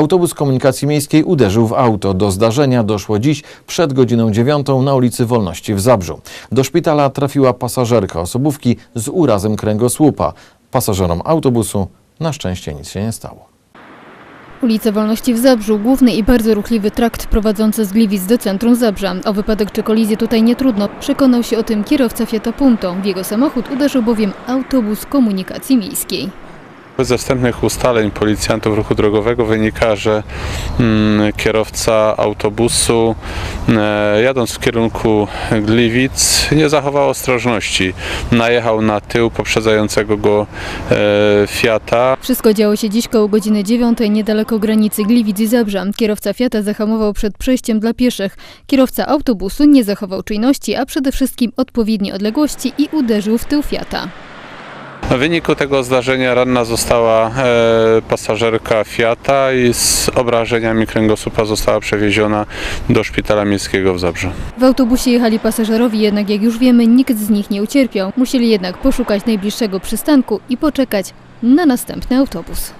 Autobus komunikacji miejskiej uderzył w auto. Do zdarzenia doszło dziś przed godziną dziewiątą na ulicy Wolności w Zabrzu. Do szpitala trafiła pasażerka osobówki z urazem kręgosłupa. Pasażerom autobusu na szczęście nic się nie stało. Ulica Wolności w Zabrzu, główny i bardzo ruchliwy trakt prowadzący z Gliwic do centrum Zabrza. O wypadek czy kolizję tutaj nie trudno. Przekonał się o tym kierowca Fiata Punto. W jego samochód uderzył bowiem autobus komunikacji miejskiej. Ze wstępnych ustaleń policjantów ruchu drogowego wynika, że mm, kierowca autobusu e, jadąc w kierunku Gliwic nie zachował ostrożności. Najechał na tył poprzedzającego go e, Fiata. Wszystko działo się dziś koło godziny 9 niedaleko granicy Gliwic i Zabrza. Kierowca Fiata zahamował przed przejściem dla pieszych. Kierowca autobusu nie zachował czujności, a przede wszystkim odpowiedniej odległości i uderzył w tył Fiata. W wyniku tego zdarzenia ranna została e, pasażerka Fiata i z obrażeniami kręgosłupa została przewieziona do szpitala miejskiego w Zabrzu. W autobusie jechali pasażerowie, jednak jak już wiemy, nikt z nich nie ucierpiał. Musieli jednak poszukać najbliższego przystanku i poczekać na następny autobus.